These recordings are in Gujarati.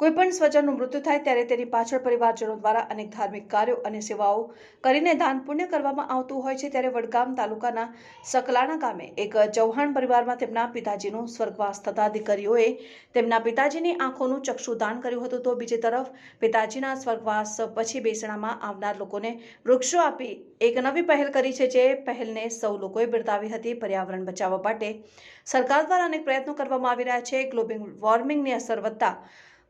કોઈપણ સ્વજનનું મૃત્યુ થાય ત્યારે તેની પાછળ પરિવારજનો દ્વારા અનેક ધાર્મિક કાર્યો અને સેવાઓ કરીને દાન પુણ્ય કરવામાં આવતું હોય છે ત્યારે વડગામ તાલુકાના સકલાણા ગામે એક ચૌહાણ પરિવારમાં તેમના પિતાજીનું સ્વર્ગવાસ થતા દીકરીઓએ તેમના પિતાજીની આંખોનું ચક્ષુદાન કર્યું હતું. તો બીજી તરફ પિતાજીના સ્વર્ગવાસ પછી બેસણામાં આવનાર લોકોને વૃક્ષો આપી એક નવી પહેલ કરી છે જે પહેલને સૌ લોકોએ બિરદાવી હતી. પર્યાવરણ બચાવવા માટે સરકાર દ્વારા અનેક પ્રયત્નો કરવામાં આવી રહ્યા છે. ગ્લોબલ વોર્મિંગની અસર વધતા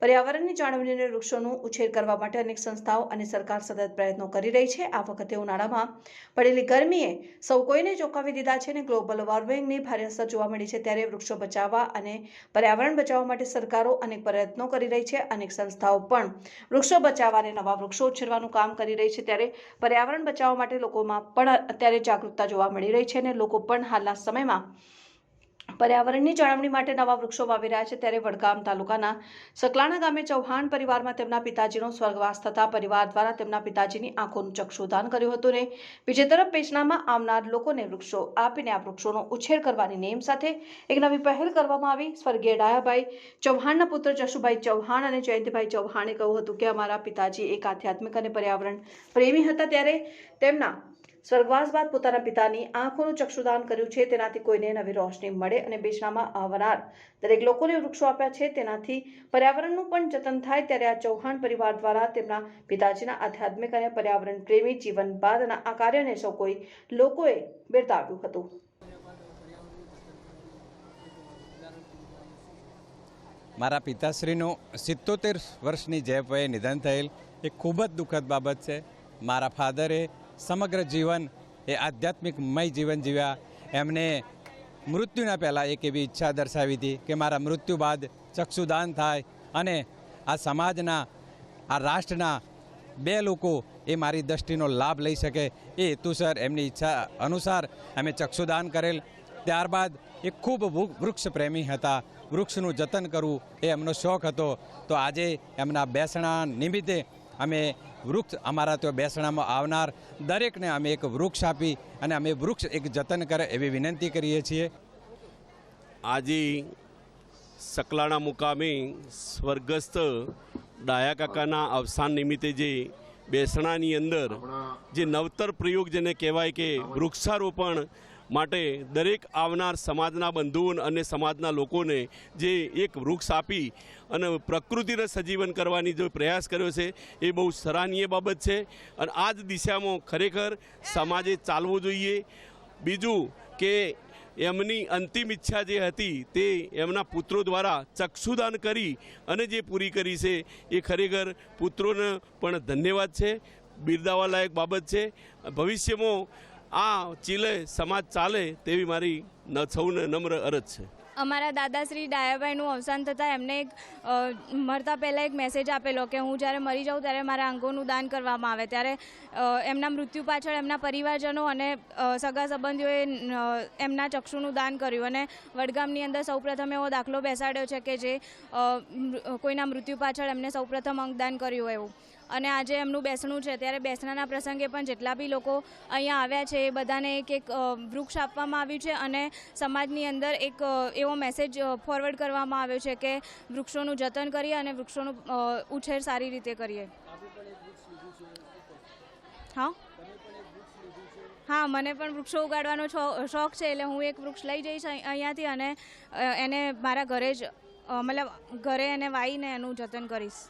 પર્યાવરણની જાળવણીને વૃક્ષોનું ઉછેર કરવા માટે અનેક સંસ્થાઓ અને સરકાર સતત પ્રયત્નો કરી રહી છે. આ વખતે ઉનાળામાં પડેલી ગરમીએ સૌ કોઈને ચોંકાવી દીધા છે અને ગ્લોબલ વોર્મિંગની ભારે અસર જોવા મળી છે. ત્યારે વૃક્ષો બચાવવા અને પર્યાવરણ બચાવવા માટે સરકારો અનેક પ્રયત્નો કરી રહી છે. અનેક સંસ્થાઓ પણ વૃક્ષો બચાવવા અને નવા વૃક્ષો ઉછેરવાનું કામ કરી રહી છે. ત્યારે પર્યાવરણ બચાવવા માટે લોકોમાં પણ અત્યારે જાગૃતતા જોવા મળી રહી છે અને લોકો પણ હાલના સમયમાં પર્યાવરણની જાળવણી માટે નવા વૃક્ષો વાવી રહ્યા છે ત્યારે વડગામ તાલુકાના સકલાણા ગામે ચૌહાણ પરિવારમાં તેમના પિતાજીનો સ્વર્ગવાસ થતા પરિવાર દ્વારા તેમના પિતાજીની આંખોનું ચક્ષુદાન કર્યું હતું ને બીજી તરફ પેચનામાં આવનાર લોકોને વૃક્ષો આપીને આ વૃક્ષોનો ઉછેર કરવાની નેમ સાથે એક નવી પહેલ કરવામાં આવી. સ્વર્ગીય ડાયાભાઈ ચૌહાણના પુત્ર જશુભાઈ ચૌહાણ અને જયંતિભાઈ ચૌહાણે કહ્યું હતું કે અમારા પિતાજી એક આધ્યાત્મિક અને પર્યાવરણ પ્રેમી હતા ત્યારે તેમના સ્વર્ગવાસ બાદ પોતાના પિતાની આંખોનું ચક્ષુદાન કર્યું છે. તેનાથી કોઈને નવી રોશની મળે અને બેચનામાં આવનાર દરેક લોકોને વૃક્ષો આપ્યા છે. તેનાથી પર્યાવરણનું પણ જતન થાય ત્યારે આ ચૌહાણ પરિવાર દ્વારા તેમના પિતાજીના આધ્યાત્મિક અને પર્યાવરણ પ્રેમી જીવન બાદના આ કાર્યને સૌ કોઈ લોકોએ બિરદાવ્યું હતું. મારા પિતાશ્રીનું સિત્તોતેર વર્ષની જે વયે નિધન થયેલ એ ખૂબ જ દુઃખદ બાબત છે. મારા ફાધરે સમગ્ર જીવન એ આધ્યાત્મિકમય જીવન જીવ્યા. એમને મૃત્યુના પહેલાં એક એવી ઈચ્છા દર્શાવી હતી કે મારા મૃત્યુ બાદ ચક્ષુદાન થાય અને આ સમાજના, આ રાષ્ટ્રના બે લોકો એ મારી દ્રષ્ટિનો લાભ લઈ શકે. એ હેતુસર એમની ઈચ્છા અનુસાર અમે ચક્ષુદાન કરેલ. ત્યારબાદ એ ખૂબ વૃક્ષ પ્રેમી હતા. વૃક્ષનું જતન કરવું એ એમનો શોખ હતો. તો આજે એમના બેસણા નિમિત્તે અમે વૃક્ષ અમારા ત્યાં બેસણામાં આવનાર દરેકને અમે એક વૃક્ષ આપી અને અમે વૃક્ષ એક જતન કરે એવી વિનંતી કરીએ છીએ. આજે સકલાણા મુકામે સ્વર્ગસ્થ ડાયા કાકાના અવસાન નિમિત્તે જે બેસણાની અંદર જે નવતર પ્રયોગ જેને કહેવાય કે વૃક્ષારોપણ માટે દરેક આવનાર સમાજના બંધુઓ અને સમાજના લોકોને જે એક વૃક્ષ આપી અને પ્રકૃતિને સજીવન કરવાની જે પ્રયાસ કર્યો છે, એ બહુ સરાહનીય બાબત છે. અને આ જ દિશામાં ખરેખર સમાજે ચાલવું જોઈએ. બીજું કે એમની અંતિમ ઈચ્છા જે હતી તે એમના પુત્રો દ્વારા ચક્ષુદાન કરી અને જે પૂરી કરી છે, એ ખરેખર પુત્રોને પણ ધન્યવાદ છે. બિરદાવા લાયક બાબત છે. ભવિષ્યમાં આ ચીલે સમાજ ચાલે તેવી મારી સૌને નમ્ર અરજ છે. અમારા દાદાશ્રી ડાયાભાઈનું અવસાન થતાં એમને એક મરતા પહેલાં એક મેસેજ આપેલો કે હું જ્યારે મરી જાઉં ત્યારે મારા અંગોનું દાન કરવામાં આવે. ત્યારે એમના મૃત્યુ પાછળ એમના પરિવારજનો અને સગા સંબંધીઓએ એમના ચક્ષુનું દાન કર્યું અને વડગામની અંદર સૌપ્રથમ એવો દાખલો બેસાડ્યો છે કે જે કોઈના મૃત્યુ પાછળ એમને સૌપ્રથમ અંગદાન કર્યું એવું. અને આજે એમનું બેસણું છે. ત્યારે બેસણાના પ્રસંગે પણ જેટલા બી લોકો અહીંયા આવ્યા છે, એ બધાને એક એક વૃક્ષ આપવામાં આવ્યું છે અને સમાજની અંદર એક એવો મેસેજ ફોરવર્ડ કરવામાં આવ્યો છે કે વૃક્ષોનું જતન કરીએ અને વૃક્ષોનું ઉછેર સારી રીતે કરીએ. હા? હા, મને પણ વૃક્ષો ઉગાડવાનો શોખ છે એટલે હું એક વૃક્ષ લઈ જઈશ અહીંયાથી અને એને મારા ઘરે જ મતલબ ઘરે એને વાવીને એનું જતન કરીશ.